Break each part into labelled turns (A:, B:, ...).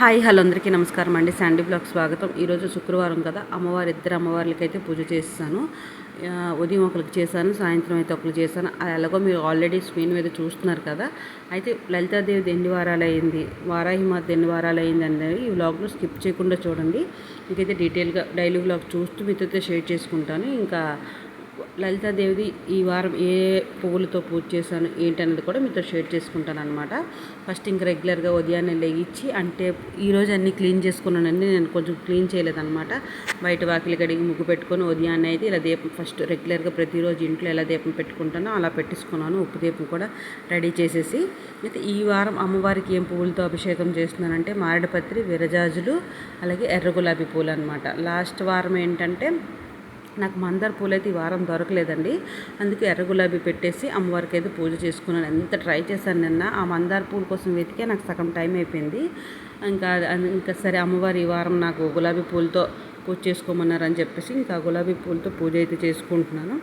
A: Hi hello అందరికీ నమస్కారం అండి. శాండీ బ్లాగ్ స్వాగతం. ఈరోజు శుక్రవారం కదా అమ్మవారి ఇద్దరు అమ్మవార్లకైతే అయితే పూజ చేస్తాను. ఉదయం ఒకరికి చేశాను సాయంత్రం అయితే ఒకరికి చేశాను. అది ఎలాగో మీరు ఆల్రెడీ స్క్రీన్ మీద చూస్తున్నారు కదా. అయితే లలితాదేవి ఎన్ని వారాలు అయింది వారాహిమాత ఎన్ని వారాలు అయింది అనేది ఈ వ్లాగ్లో స్కిప్ చేయకుండా చూడండి. మీకైతే డీటెయిల్గా డైలీ వ్లాగ్ చూస్తూ మీతో షేర్ చేసుకుంటాను. ఇంకా లలితాదేవిది ఈ వారం ఏ పువ్వులతో పూజ చేశాను ఏంటనేది కూడా మీతో షేర్ చేసుకుంటాను అనమాట ఫస్ట్ ఇంకా రెగ్యులర్గా ఉదయాన్నే లేగించి అంటే ఈరోజు అన్నీ క్లీన్ చేసుకున్నానండి నేను కొంచెం క్లీన్ చేయలేదన్నమాట. బయట వాకిలి కడిగి ముగ్గు పెట్టుకొని ఉదయాన్నే అయితే ఇలా దీపం ఫస్ట్ రెగ్యులర్గా ప్రతిరోజు ఇంట్లో ఎలా దీపం పెట్టుకుంటానో అలా పెట్టేసుకున్నాను ఉప్పు దీపం కూడా రెడీ చేసేసి అయితే ఈ వారం అమ్మవారికి ఏం పువ్వులతో అభిషేకం చేస్తున్నానంటే మారడపత్రి విరజాజులు అలాగే ఎర్ర గులాబీ పూలు అనమాట లాస్ట్ వారం ఏంటంటే నాకు మందార పూలు అయితే ఈ వారం దొరకలేదండి. అందుకే ఎర్ర గులాబీ పెట్టేసి అమ్మవారికి అయితే పూజ చేసుకున్నాను. ఎంత ట్రై చేశాను నిన్న ఆ మందార పూల కోసం వెతికే నాకు సగం టైం అయిపోయింది. ఇంకా ఇంకా సరే అమ్మవారు ఈ వారం నాకు గులాబీ పూలతో పూజ చేసుకోమన్నారని చెప్పేసి ఇంకా గులాబీ పూలతో పూజ అయితే చేసుకుంటున్నాను.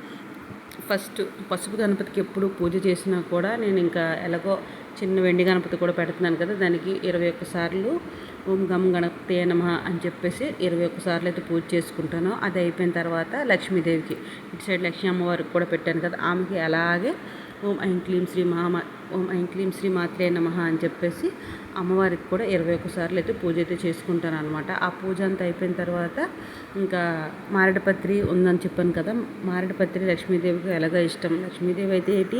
A: ఫస్ట్ పసుపు గణపతికి ఎప్పుడు పూజ చేసినా కూడా నేను ఇంకా ఎలాగో చిన్న వెండి గణపతి కూడా పెడుతున్నాను కదా దానికి ఇరవై ఒక్కసార్లు ఓం గమ్ గణపతే నమ అని చెప్పేసి ఇరవై ఒక్క అయితే పూజ చేసుకుంటాను. అది అయిపోయిన తర్వాత లక్ష్మీదేవికి ఇటు సైడ్ లక్ష్మీ అమ్మవారికి కూడా పెట్టాను కదా ఆమెకి అలాగే ఓం ఐం క్లీం శ్రీ మహామ ఓం ఐం క్లీం శ్రీ మాత్రే నమ అని చెప్పేసి అమ్మవారికి కూడా ఇరవై ఒక్కసార్లు అయితే పూజ అయితే చేసుకుంటాను అనమాట ఆ పూజ అంతా అయిపోయిన తర్వాత ఇంకా మారడపత్రి ఉందని చెప్పాను కదా మారడపత్రి లక్ష్మీదేవికి ఎలాగో ఇష్టం? లక్ష్మీదేవి అయితే ఏంటి?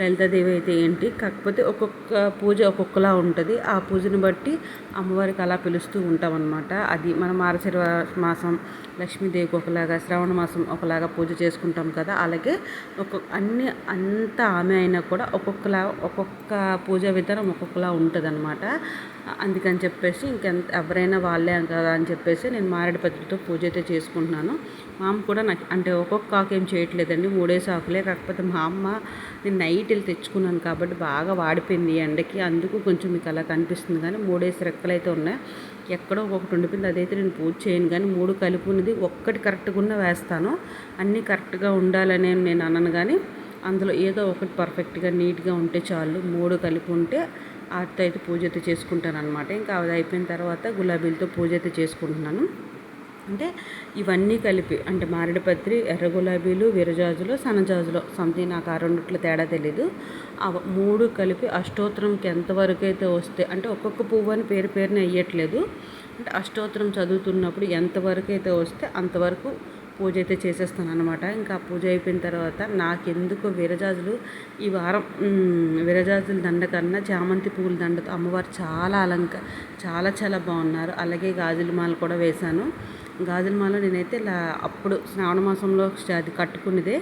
A: లలితాదేవి అయితే ఏంటి? కాకపోతే ఒక్కొక్క పూజ ఒక్కొక్కలా ఉంటుంది. ఆ పూజను బట్టి అమ్మవారికి అలా పిలుస్తూ ఉంటామన్నమాట. అది మన మార్గశిర మాసం లక్ష్మీదేవికి ఒకలాగా శ్రావణ మాసం ఒకలాగా పూజ చేసుకుంటాం కదా అలాగే ఒక్కొక్క అన్ని అంత ఆమె అయినా కూడా ఒక్కొక్కలా ఒక్కొక్క పూజా విధానం ఒక్కొక్కలా ఉంటుంది అనమాట అందుకని చెప్పేసి ఇంకెంత ఎవరైనా వాళ్ళే కదా అని చెప్పేసి నేను మారేడు పద్ధతితో పూజ అయితే చేసుకుంటున్నాను. మా అమ్మ కూడా నాకు అంటే ఒక్కొక్క ఆకు ఏం చేయట్లేదండి. మూడేసి ఆకులే కాకపోతే మా అమ్మ నేను నైట్ వెళ్ళి తెచ్చుకున్నాను కాబట్టి బాగా వాడిపోయింది ఈ ఎండకి. అందుకు కొంచెం మీకు అలా కనిపిస్తుంది కానీ మూడేసి రెక్కలు అయితే ఉన్నాయి. ఎక్కడో ఒకటి ఉండిపోయింది. అదైతే నేను పూజ చేయను కానీ మూడు కలిపి ఉన్నది ఒక్కటి కరెక్ట్గా ఉన్న వేస్తాను. అన్నీ కరెక్ట్గా ఉండాలని నేను అనను కానీ అందులో ఏదో ఒకటి పర్ఫెక్ట్గా నీట్గా ఉంటే చాలు. మూడు కలిపి ఉంటే అట్ట అయితే పూజ అయితే చేసుకుంటాను అనమాట ఇంకా అది అయిపోయిన తర్వాత గులాబీలతో పూజ అయితే చేసుకుంటున్నాను. అంటే ఇవన్నీ కలిపి అంటే మారేడుపత్రి ఎర్ర గులాబీలు విరజాజులు సన్నజాజులు సంథింగ్ నాకు ఆ రెండిట్లో తేడా తెలీదు. ఆ మూడు కలిపి అష్టోత్తరంకి ఎంతవరకు అయితే వస్తే అంటే ఒక్కొక్క పువ్వు అని పేరు పేరుని వేయట్లేదు. అంటే అష్టోత్తరం చదువుతున్నప్పుడు ఎంతవరకు అయితే వస్తే అంతవరకు పూజ అయితే చేసేస్తాను అనమాట ఇంకా పూజ అయిపోయిన తర్వాత నాకెందుకు విరజాజులు ఈ వారం విరజాజుల దండ కన్నా చామంతి పువ్వుల దండతో అమ్మవారు చాలా అలంక చాలా చాలా బాగున్నారు. అలాగే గాజుల మాల కూడా వేశాను. గాజుల మాల నేనైతే ఇలా అప్పుడు శ్రావణ మాసంలో అది కట్టుకునేదే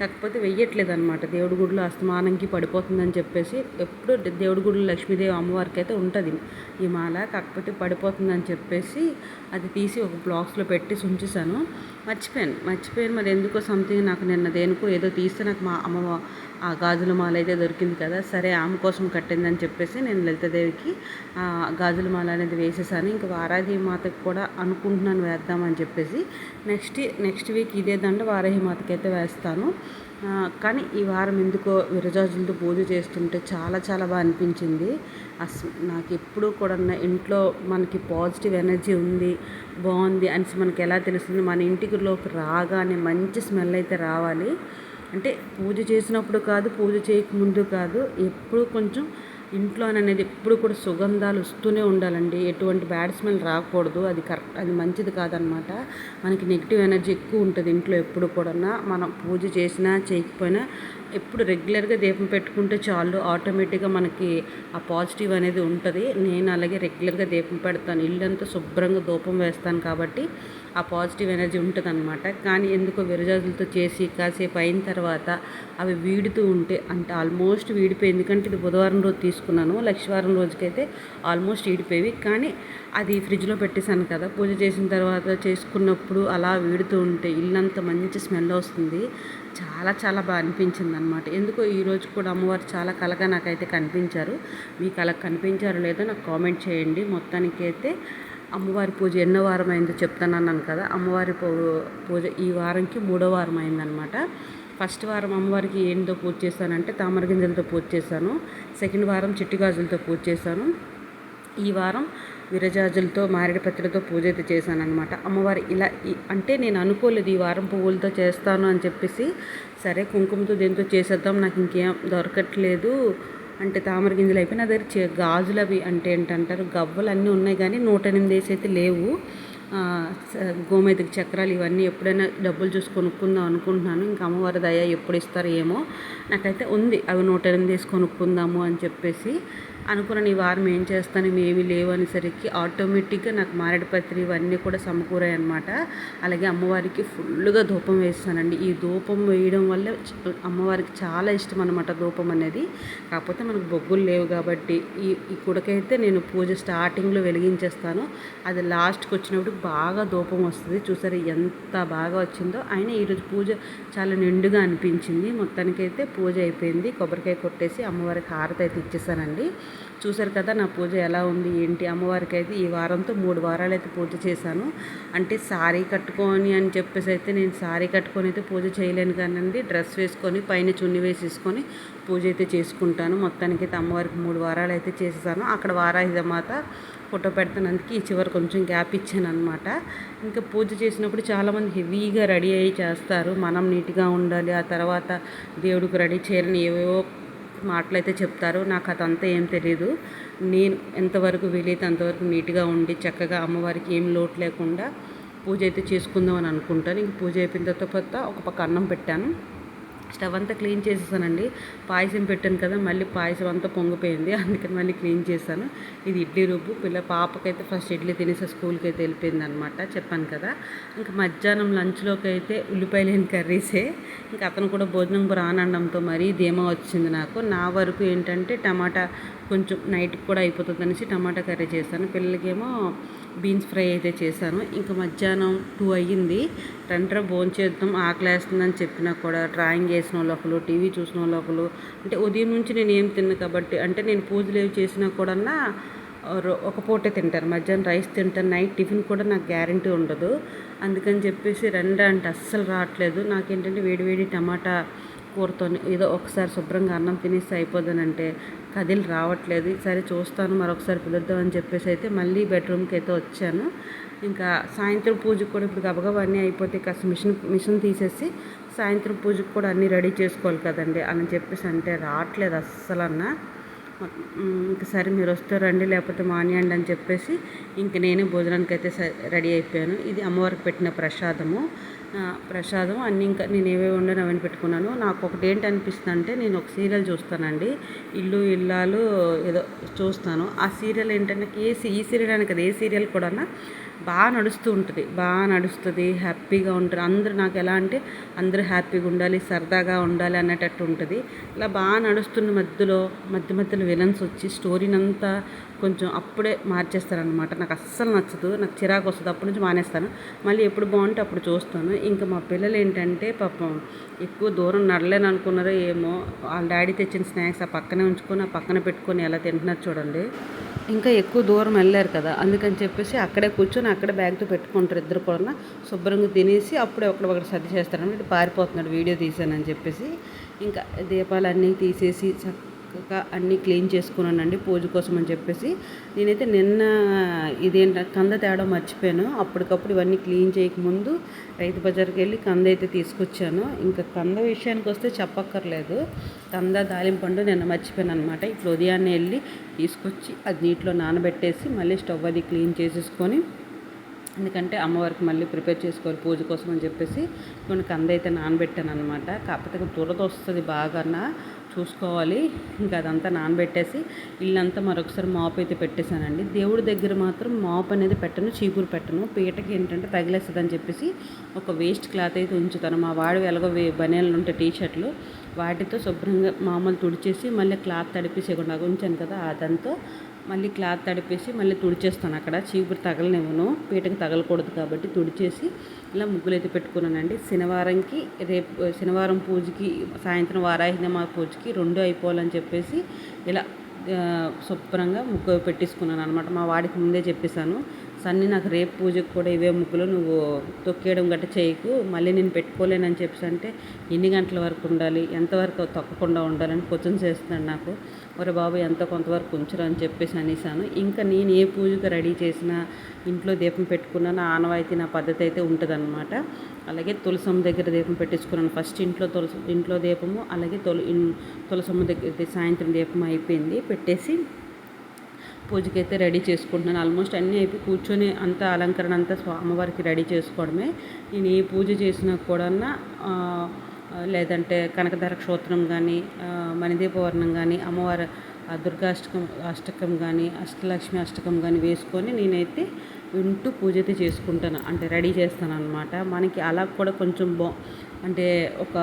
A: కాకపోతే వెయ్యట్లేదు అనమాట దేవుడి గుడిలో అస్తమానంకి పడిపోతుందని చెప్పేసి ఎప్పుడు దేవుడి గుడిలో లక్ష్మీదేవి అమ్మవారికి అయితే ఉంటుంది. ఈ మాల కాకపోతే పడిపోతుందని చెప్పేసి అది తీసి ఒక బ్లాక్స్లో పెట్టి ఉంచేసాను మర్చిపోయాను. మర్చిపోయాను. మరి ఎందుకో సంథింగ్ నాకు నిన్న దేనికో ఏదో తీస్తే నాకు మా అమ్మ ఆ గాజుల మాల అయితే దొరికింది కదా సరే ఆమె కోసం కట్టిందని చెప్పేసి నేను లలితాదేవికి ఆ గాజుల మాల అనేది వేసేసాను ఇంకా వారాహి మాతకి కూడా అనుకుంటున్నాను వేద్దామని చెప్పేసి. నెక్స్ట్ నెక్స్ట్ వీక్ ఇదే దండ వారాహి మాతకైతే వేస్తాను. కానీ ఈ వారం ఎందుకో విరజాజులతో పూజ చేస్తుంటే చాలా చాలా బాగా అనిపించింది. అస్ నాకు ఎప్పుడూ కూడా ఇంట్లో మనకి పాజిటివ్ ఎనర్జీ ఉంది బాగుంది అనేసి మనకి ఎలా తెలుస్తుంది మన ఇంటికి లోపు రాగానే మంచి స్మెల్ అయితే రావాలి. అంటే పూజ చేసినప్పుడు కాదు పూజ చేయకముందు కాదు ఎప్పుడు కొంచెం ఇంట్లో అనేది ఎప్పుడు కూడా సుగంధాలు వస్తూనే ఉండాలండి. ఎటువంటి బ్యాడ్ స్మెల్ రాకూడదు. అది కరెక్ట్ అది మంచిది కాదనమాట. మనకి నెగిటివ్ ఎనర్జీ ఎక్కువ ఉంటుంది ఇంట్లో ఎప్పుడు కూడా మనం పూజ చేసినా చేయకపోయినా ఎప్పుడు రెగ్యులర్గా దీపం పెట్టుకుంటే చాలు ఆటోమేటిక్గా మనకి ఆ పాజిటివ్ అనేది ఉంటుంది. నేను అలాగే రెగ్యులర్గా దీపం పెడతాను. ఇల్లంతా శుభ్రంగా ధూపం వేస్తాను కాబట్టి ఆ పాజిటివ్ ఎనర్జీ ఉంటుంది అనమాట కానీ ఎందుకో విరజాజులతో చేసి కాసేపు అయిన తర్వాత అవి వీడుతూ ఉంటే అంటే ఆల్మోస్ట్ వీడిపోయి ఎందుకంటే ఇది బుధవారం రోజు తీసుకున్నాను లక్షవారం రోజుకైతే ఆల్మోస్ట్ వీడిపోయేవి కానీ అది ఫ్రిడ్జ్లో పెట్టేశాను కదా. పూజ చేసిన తర్వాత చేసుకున్నప్పుడు అలా వేడుతూ ఉంటే ఇల్లంతా మంచి స్మెల్ వస్తుంది. చాలా చాలా బాగా అనిపించింది అనమాట ఎందుకో ఈరోజు కూడా అమ్మవారు చాలా కలగా నాకైతే కనిపించారు. మీకు అలా కనిపించారో లేదో నాకు కామెంట్ చేయండి. మొత్తానికైతే అమ్మవారి పూజ ఎన్నో వారం అయిందో చెప్తానన్నాను కదా. అమ్మవారి పూ- పూజ ఈ వారంకి మూడో వారం అయిందనమాట ఫస్ట్ వారం అమ్మవారికి ఏందో పూజ చేశానంటే తామర గింజలతో పూజ చేశాను. సెకండ్ వారం చిట్టి గాజులతో పూజ చేశాను. ఈ వారం విరజాజులతో మారేడుపత్రితో పూజ అయితే చేశాను అనమాట అమ్మవారి ఇలా అంటే నేను అనుకోలేదు ఈ వారం పువ్వులతో చేస్తాను అని చెప్పేసి సరే కుంకుమతో దీంతో చేసేద్దాం నాకు ఇంకేం దొరకట్లేదు. అంటే తామర గింజలు అయిపోయి నా దగ్గర గాజులు అవి అంటే ఏంటంటారు గవ్వలు అన్నీ ఉన్నాయి కానీ నూట ఎనిమిది వేసి అయితే లేవు. గోమేదికి చక్రాలు ఇవన్నీ ఎప్పుడైనా డబ్బులు చూసి కొనుక్కుందాం అనుకుంటున్నాను. ఇంకా అమ్మవారి దయ ఎప్పుడు ఇస్తారో ఏమో నాకైతే ఉంది. అవి నూట ఎనిమిది వేసి కొనుక్కుందాము అని చెప్పేసి అనుకున్న ఈ వారం ఏం చేస్తాను ఏమీ లేవు అనేసరికి ఆటోమేటిక్గా నాకు మారేడుపత్రి ఇవన్నీ కూడా సమకూరాయి అనమాట అలాగే అమ్మవారికి ఫుల్గా ధూపం వేస్తానండి. ఈ ధూపం వేయడం వల్ల అమ్మవారికి చాలా ఇష్టం అనమాట ధూపం అనేది. కాకపోతే మనకు బొగ్గులు లేవు కాబట్టి ఈ ఈ కుడకైతే నేను పూజ స్టార్టింగ్లో వెలిగించేస్తాను. అది లాస్ట్కి వచ్చినప్పుడు బాగా ధూపం వస్తుంది. చూసారు ఎంత బాగా వచ్చిందో. అయినా ఈరోజు పూజ చాలా నిండుగా అనిపించింది. మొత్తానికైతే పూజ అయిపోయింది. కొబ్బరికాయ కొట్టేసి అమ్మవారికి హారతి అయితే ఇచ్చేసానండి. చూశారు కదా నా పూజ ఎలా ఉంది ఏంటి? అమ్మవారికి అయితే ఈ వారంతో మూడు వారాలు అయితే పూజ చేశాను. అంటే సారీ కట్టుకొని అని చెప్పేసి అయితే నేను సారీ కట్టుకొని అయితే పూజ చేయలేను కానండి. డ్రెస్ వేసుకొని పైన చున్ని వేసేసుకొని పూజ అయితే చేసుకుంటాను. మొత్తానికి అయితే అమ్మవారికి మూడు వారాలు అయితే చేసేసాను. అక్కడ వారాహిదమాత ఫోటో పెడుతున్నందుకు ఈ చివరి కొంచెం గ్యాప్ ఇచ్చాను అనమాట ఇంకా పూజ చేసినప్పుడు చాలామంది హెవీగా రెడీ అయ్యి చేస్తారు. మనం నీట్గా ఉండాలి ఆ తర్వాత దేవుడికి రెడీ చేయాలని ఏవేవో మాటలు అయితే చెప్తారు. నాకు అదంతా ఏం తెలియదు నేను ఎంతవరకు వీలైతే అంతవరకు నీట్గా ఉండి చక్కగా అమ్మవారికి ఏం లోటు లేకుండా పూజ అయితే చేసుకుందాం అని అనుకుంటాను. ఇంక పూజ అయిపోయిన తర్వాత ఒక పక్క అన్నం పెట్టాను. స్టవ్ అంతా క్లీన్ చేసేసానండి. పాయసం పెట్టాను కదా మళ్ళీ పాయసం అంతా పొంగిపోయింది. అందుకని మళ్ళీ క్లీన్ చేశాను. ఇది ఇడ్లీ రుబ్బు పిల్ల పాపకైతే ఫస్ట్ ఇడ్లీ తినేసి స్కూల్కి అయితే వెళ్ళిపోయింది అనమాట చెప్పాను కదా. ఇంకా మధ్యాహ్నం లంచ్లోకి అయితే ఉల్లిపాయలు లేని కర్రీసే. ఇంకా అతను కూడా భోజనం రానండంతో మరీ ధీమా వచ్చింది నాకు. నా వరకు ఏంటంటే టమాటా కొంచెం నైట్కి కూడా అయిపోతుంది అనేసి టమాటా కర్రీ చేశాను. పిల్లలకేమో బీన్స్ ఫ్రై అయితే చేశాను. ఇంకా మధ్యాహ్నం టూ అయ్యింది. రండ్రా భోంచేద్దాం ఆకలేస్తుందని చెప్పినా కూడా డ్రాయింగ్ వేసిన వాళ్ళు ఒకరు టీవీ చూసిన వాళ్ళు ఒకరు అంటే ఉదయం నుంచి నేను ఏం తిన్నా కాబట్టి అంటే నేను పూజలు ఏవి చేసినా కూడా ఒక పూటే తింటారు మధ్యాహ్నం రైస్ తింటారు నైట్ టిఫిన్ కూడా నాకు గ్యారంటీ ఉండదు. అందుకని చెప్పేసి రెండ అంటే అస్సలు రావట్లేదు. నాకేంటంటే వేడి వేడి టమాటా కూరతో ఏదో ఒకసారి శుభ్రంగా అన్నం తినేసి అయిపోదనంటే కదిలి రావట్లేదు. సరే చూస్తాను మరొకసారి పిలుద్దామని చెప్పేసి అయితే మళ్ళీ బెడ్రూమ్కి అయితే వచ్చాను. ఇంకా సాయంత్రం పూజకు కూడా ఇప్పుడు గబగబా అన్నీ అయిపోతే కాస్త మిషన్ మిషన్ తీసేసి సాయంత్రం పూజకు కూడా అన్నీ రెడీ చేసుకోవాలి కదండి అని చెప్పేసి అంటే రావట్లేదు అస్సలన్నా. ఇంక సరే మీరు వస్తే రండి లేకపోతే మానేయండి అని చెప్పేసి ఇంక నేనే భోజనానికి అయితే రెడీ అయిపోయాను. ఇది అమ్మవారికి పెట్టిన ప్రసాదము. ప్రసాదం. అన్నీ ఇంకా నేను ఏవేవి ఉండను అవన్నీ పెట్టుకున్నాను. నాకు ఒకటి ఏంటి అనిపిస్తుంది అంటే నేను ఒక సీరియల్ చూస్తానండి. ఇల్లు ఇల్లాలు ఏదో చూస్తాను. ఆ సీరియల్ ఏంటంటే ఏ ఈ సీరియల్ అని కదా ఏ సీరియల్ కూడా బాగా నడుస్తూ ఉంటుంది. బాగా నడుస్తుంది హ్యాపీగా ఉంటుంది. అందరూ నాకు ఎలా అంటే అందరూ హ్యాపీగా ఉండాలి సరదాగా ఉండాలి అనేటట్టు ఉంటుంది. ఇలా బాగా నడుస్తున్న మధ్యలో మధ్య మధ్యలో విలన్స్ వచ్చి స్టోరీని అంతా కొంచెం అప్పుడే మార్చేస్తారనమాట నాకు అస్సలు నచ్చదు నాకు చిరాకు వస్తుంది. అప్పటి నుంచి మానేస్తాను. మళ్ళీ ఎప్పుడు బాగుంటే అప్పుడు చూస్తాను. ఇంకా మా పిల్లలు ఏంటంటే పాపం ఎక్కువ దూరం నడలేను అనుకున్నారో ఏమో వాళ్ళ డాడీ తెచ్చిన స్నాక్స్ ఆ పక్కనే ఉంచుకొని ఆ పక్కన పెట్టుకొని ఎలా తింటున్నారు చూడండి. ఇంకా ఎక్కువ దూరం వెళ్ళారు కదా అందుకని చెప్పేసి అక్కడే కూర్చొని అక్కడే బ్యాగ్తో పెట్టుకుంటారు ఇద్దరు కూడా శుభ్రంగా తినేసి అప్పుడే ఒకటి ఒకటి సర్ది చేస్తారని పారిపోతున్నాడు వీడియో తీసానని చెప్పేసి. ఇంకా దీపాలన్నీ తీసేసి చక్కగా అన్నీ క్లీన్ చేసుకున్నానండి పూజ కోసం అని చెప్పేసి. నేనైతే నిన్న ఇదేంట కంద తేడా మర్చిపోయాను. అప్పటికప్పుడు ఇవన్నీ క్లీన్ చేయకముందు రైతు బజార్కి వెళ్ళి కంద అయితే తీసుకొచ్చాను. ఇంకా కంద విషయానికి వస్తే చెప్పక్కర్లేదు. కంద దాలింపండు నిన్న మర్చిపోయాను అనమాట ఇట్లా ఉదయాన్నే వెళ్ళి తీసుకొచ్చి అది నీటిలో నానబెట్టేసి మళ్ళీ స్టవ్ అది క్లీన్ చేసేసుకొని ఎందుకంటే అమ్మవారికి మళ్ళీ ప్రిపేర్ చేసుకోవాలి పూజ కోసం అని చెప్పేసి కొన్ని కంద అయితే నానబెట్టాను అనమాట కాకపోతే దురద వస్తుంది బాగా చూసుకోవాలి. ఇంకా అదంతా నానబెట్టేసి ఇల్లంతా మరొకసారి మాపు అయితే పెట్టేశానండి. దేవుడి దగ్గర మాత్రం మాపు అనేది పెట్టను చీపురు పెట్టను. పీటకి ఏంటంటే తగిలేస్తుంది అని చెప్పేసి ఒక వేస్ట్ క్లాత్ అయితే ఉంచుతాను. మా వాడు ఎలాగో వే బనియాలు ఉంటే టీ షర్ట్లు వాటితో శుభ్రంగా మామూలు తుడిచేసి మళ్ళీ క్లాత్ తడిపేసి ఉంచాను కదా అదంతా మళ్ళీ క్లాత్ తడిపేసి మళ్ళీ తుడిచేస్తాను అక్కడ. చీపురు తగలనివ్వను. పీటకి తగలకూడదు కాబట్టి తుడిచేసి ఇలా ముగ్గులు అయితే పెట్టుకున్నానండి. శనివారంకి రేపు శనివారం పూజకి సాయంత్రం వారాహినమా పూజకి రెండు అయిపోవాలని చెప్పేసి ఇలా శుభ్రంగా ముగ్గు పెట్టేసుకున్నాను అనమాట మా వాడికి ముందే చెప్పేశాను. సన్ని నాకు రేపు పూజకు కూడా ఇవే ముగ్గులు నువ్వు తొక్కేయడం గట్ట చేయకు. మళ్ళీ నేను పెట్టుకోలేనని చెప్పేసి అంటే ఎన్ని గంటల వరకు ఉండాలి? ఎంతవరకు తొక్కకుండా ఉండాలని క్వశ్చన్ చేస్తున్నాడు నాకు. ఒరే బాబు ఎంత కొంతవరకు ఉంచరు అని చెప్పేసి అనేసాను ఇంకా నేను ఏ పూజకు రెడీ చేసినా ఇంట్లో దీపం పెట్టుకున్నా నా ఆనవాయితీ నా పద్ధతి అయితే ఉంటుందన్నమాట. అలాగే తులసమ్మ దగ్గర దీపం పెట్టించుకున్నాను. ఫస్ట్ ఇంట్లో తులసి ఇంట్లో దీపము అలాగే తొలి తులసమ్మ దగ్గర సాయంత్రం దీపం అయిపోయింది. పెట్టేసి పూజకైతే రెడీ చేసుకుంటున్నాను. ఆల్మోస్ట్ అన్నీ అయిపోయి కూర్చొని అంత అలంకరణ అంతా అమ్మవారికి రెడీ చేసుకోవడమే. నేను ఏ పూజ చేసినా కూడా లేదంటే కనకధర క్షోత్రం కానీ మణిదీపవర్ణం కానీ అమ్మవారి దుర్గాష్టకం అష్టకం కానీ అష్టలక్ష్మి అష్టకం కానీ వేసుకొని నేనైతే వింటూ పూజ అయితే చేసుకుంటాను. అంటే రెడీ చేస్తాను అనమాట మనకి అలా కూడా కొంచెం బా అంటే ఒక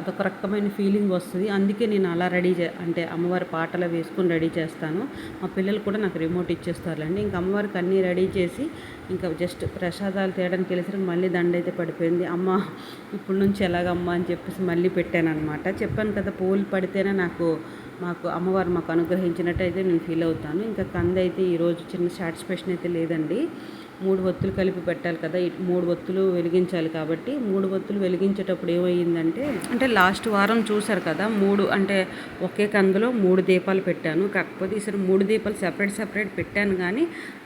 A: అదొక రకమైన ఫీలింగ్ వస్తుంది. అందుకే నేను అలా రెడీ చే అంటే అమ్మవారి పాటలు వేసుకొని రెడీ చేస్తాను. మా పిల్లలు కూడా నాకు రిమోట్ ఇచ్చేస్తారులేండి. ఇంకా అమ్మవారికి అన్నీ రెడీ చేసి ఇంకా జస్ట్ ప్రసాదాలు తేయడానికి వెళ్ళేసరికి మళ్ళీ దండ అయితే పడిపోయింది. అమ్మ ఇప్పటి నుంచి ఎలాగమ్మా అని చెప్పేసి మళ్ళీ పెట్టాను అనమాట చెప్పాను కదా పూలు పడితేనే నాకు మాకు అమ్మవారు మాకు అనుగ్రహించినట్టయితే నేను ఫీల్ అవుతాను. ఇంకా కంద అయితే ఈరోజు చిన్న సాటిస్ఫాక్షన్ అయితే లేదండి. మూడు ఒత్తులు కలిపి పెట్టాలి కదా. మూడు ఒత్తులు వెలిగించాలి కాబట్టి మూడు ఒత్తులు వెలిగించేటప్పుడు ఏమైందంటే అంటే లాస్ట్ వారం చూశారు కదా మూడు అంటే ఒకే కందులో మూడు దీపాలు పెట్టాను. కాకపోతే ఈసారి మూడు దీపాలు సెపరేట్ సెపరేట్ పెట్టాను కానీ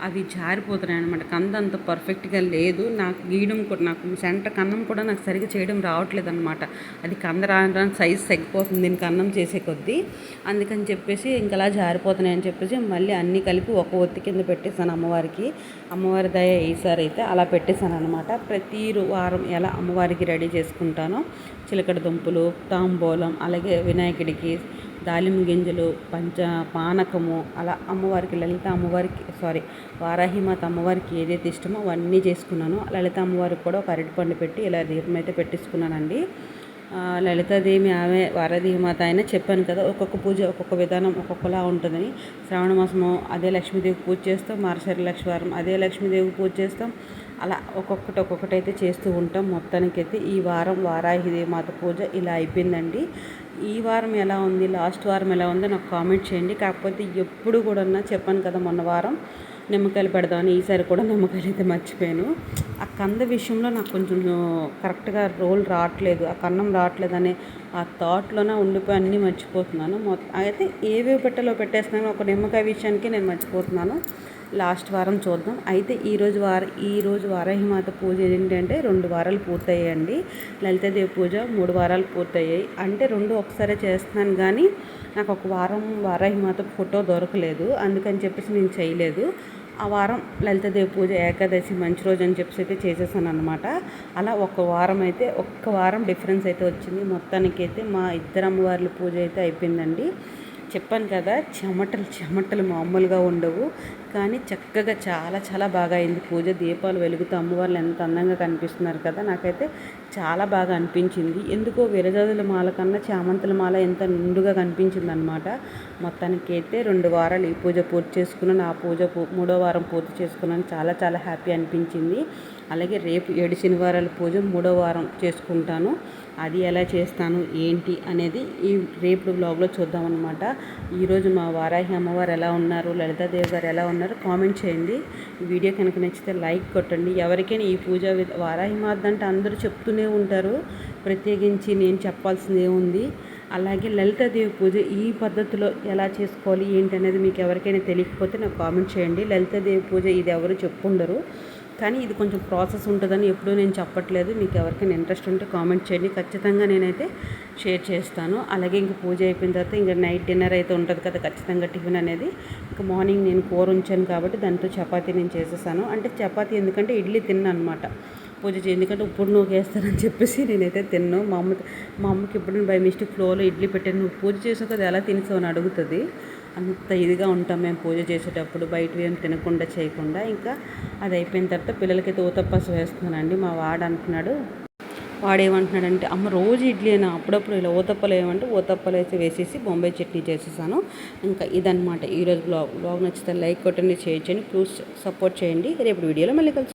A: అవి జారిపోతున్నాయి అనమాట కంద అంత పర్ఫెక్ట్గా లేదు. నాకు గీయడం కూడా నాకు సెంటర్ కన్నం కూడా నాకు సరిగ్గా చేయడం రావట్లేదు అనమాట అది కంద రాని రాని సైజ్ తగ్గిపోతుంది. దీనికి అన్నం చేసే కొద్దీ అందుకని చెప్పేసి ఇంకలా జారిపోతున్నాయి అని చెప్పేసి మళ్ళీ అన్నీ కలిపి ఒక ఒత్తి కింద పెట్టేశాను అమ్మవారికి. అమ్మవారి దయ ఈసారి అయితే అలా పెట్టేశాను అనమాట ప్రతి వారం ఎలా అమ్మవారికి రెడీ చేసుకుంటానో చిలకడ దుంపలు తాంబూలం అలాగే వినాయకుడికి దాలిమ గింజలు పంచ పానకము అలా అమ్మవారికి లలిత అమ్మవారికి సారీ వారాహిమాత అమ్మవారికి ఏదైతే ఇష్టమో అవన్నీ చేసుకున్నాను. లలిత అమ్మవారికి కూడా ఒక అరటిపండు పెట్టి ఇలా దీపం అయితే పెట్టించుకున్నానండి లలితాదేవి ఆమె వారదేవిమాత అయినా చెప్పాను కదా ఒక్కొక్క పూజ ఒక్కొక్క విధానం ఒక్కొక్కలా ఉంటుందని. శ్రావణ మాసము అదే లక్ష్మీదేవి పూజ చేస్తాం మారసరి లక్ష్మీవారం అదే లక్ష్మీదేవి పూజ చేస్తాం. అలా ఒక్కొక్కటి ఒక్కొక్కటి అయితే చేస్తూ ఉంటాం మొత్తానికైతే. ఈ వారం వారాహిదేవి మాత పూజ ఇలా అయిపోయిందండి. ఈ వారం ఎలా ఉంది లాస్ట్ వారం ఎలా ఉందో నాకు కామెంట్ చేయండి. కాకపోతే ఎప్పుడు కూడా చెప్పాను కదా మొన్న వారం. నిమ్మకాయలు పెడదామని ఈసారి కూడా నిమ్మకాయలు అయితే మర్చిపోయాను. ఆ కంద విషయంలో నాకు కొంచెం కరెక్ట్గా రోల్ రావట్లేదు ఆ కన్నం రావట్లేదు అనే ఆ థాట్లోనే ఉండిపోయి అన్నీ మర్చిపోతున్నాను. మొత్తం అయితే ఏవేవి పెట్టలో పెట్టేస్తున్నాను ఒక నిమ్మకాయ విషయానికి నేను మర్చిపోతున్నాను. లాస్ట్ వారం చూద్దాం. అయితే ఈరోజు వార ఈరోజు వారాహిమాత పూజ ఏంటంటే రెండు వారాలు పూర్తయ్యాయండి. లలితాదేవి పూజ మూడు వారాలు పూర్తయ్యాయి. అంటే రెండు ఒకసారి చేస్తున్నాను కానీ నాకు ఒక వారం వారాహిమాత ఫోటో దొరకలేదు. అందుకని చెప్పేసి నేను చేయలేదు. ఆ వారం లలితదేవి పూజ ఏకాదశి మంచి రోజు అని చెప్పేసి అయితే చేసేసాను అనమాట అలా ఒక వారం అయితే ఒక్క వారం డిఫరెన్స్ అయితే వచ్చింది. మొత్తానికి అయితే మా ఇద్దరు అమ్మవార్ల పూజ అయితే అయిపోయిందండి. చెప్పాను కదా చెమటలు చెమటలు మామూలుగా ఉండవు. కానీ చక్కగా చాలా చాలా బాగా అయింది పూజ. దీపాలు వెలుగుతూ అమ్మవార్లు ఎంత అందంగా కనిపిస్తున్నారు కదా నాకైతే చాలా బాగా అనిపించింది. ఎందుకో విరజాజుల మాల కన్నా చామంతుల మాల ఎంత నిండుగా కనిపించింది అనమాట మొత్తానికి అయితే రెండు వారాలు ఈ పూజ పూర్తి చేసుకున్నాను. ఆ పూజ మూడో వారం పూర్తి చేసుకున్నాను. చాలా చాలా హ్యాపీ అనిపించింది. అలాగే రేపు ఏడు శనివారాల పూజ మూడో వారం చేసుకుంటాను. అది ఎలా చేస్తాను ఏంటి అనేది ఈ రేపు బ్లాగ్లో చూద్దామన్నమాట. ఈరోజు మా వారాహి అమ్మవారు ఎలా ఉన్నారు లలితాదేవి గారు ఎలా ఉన్నారు కామెంట్ చేయండి. వీడియో కనుక నచ్చితే లైక్ కొట్టండి. ఎవరికైనా ఈ పూజ వారాహి మాత అంటే అందరూ చెప్తూనే ఉంటారు. ప్రత్యేకించి నేను చెప్పాల్సింది ఏముంది అలాగే లలితాదేవి పూజ ఈ పద్ధతిలో ఎలా చేసుకోవాలి ఏంటి అనేది మీకు ఎవరికైనా తెలియకపోతే నాకు కామెంట్ చేయండి. లలితాదేవి పూజ ఇది ఎవరు చెప్పుండరు. కానీ ఇది కొంచెం ప్రాసెస్ ఉంటుందని ఎప్పుడూ నేను చెప్పట్లేదు. మీకు ఎవరికైనా ఇంట్రెస్ట్ ఉంటే కామెంట్ చేయండి. ఖచ్చితంగా నేనైతే షేర్ చేస్తాను. అలాగే ఇంక పూజ అయిపోయిన తర్వాత ఇంకా నైట్ డిన్నర్ అయితే ఉంటుంది కదా ఖచ్చితంగా టిఫిన్ అనేది. ఇంకా మార్నింగ్ నేను కూర ఉంచాను కాబట్టి దాంతో చపాతీ నేను చేసేసాను. అంటే చపాతీ ఎందుకంటే ఇడ్లీ తిన్నాను అనమాట పూజ చేయి ఎందుకంటే ఇప్పుడు నువ్వు వేస్తానని చెప్పేసి నేనైతే తిన్ను. మా అమ్మ మా అమ్మకి ఇప్పుడు బై మిస్టేక్ ఫ్లోలో ఇడ్లీ పెట్టాను. నువ్వు పూజ చేసావు కదా ఎలా తినేసావు? అని అడుగుతుంది. అంత ఇదిగా ఉంటాం మేము పూజ చేసేటప్పుడు బయట ఏం తినకుండా చేయకుండా. ఇంకా అది అయిపోయిన తర్వాత పిల్లలకైతే ఊతప్పసు వేస్తున్నానండి మా వాడు అంటున్నాడు వాడు ఏమంటున్నాడంటే అమ్మ రోజు ఇడ్లీ అయినా అప్పుడప్పుడు ఇలా ఊతప్పలు ఏమంటే ఊతప్పలు అయితే వేసేసి బొంబాయి చట్నీ చేసేసాను. ఇంకా ఇదనమాట ఈరోజు బ్లాగ్. బ్లాగ్ నచ్చితే లైక్ కొట్టండి చేయించండి ప్లీజ్ సపోర్ట్ చేయండి. రేపు వీడియోలో మళ్ళీ కలిసి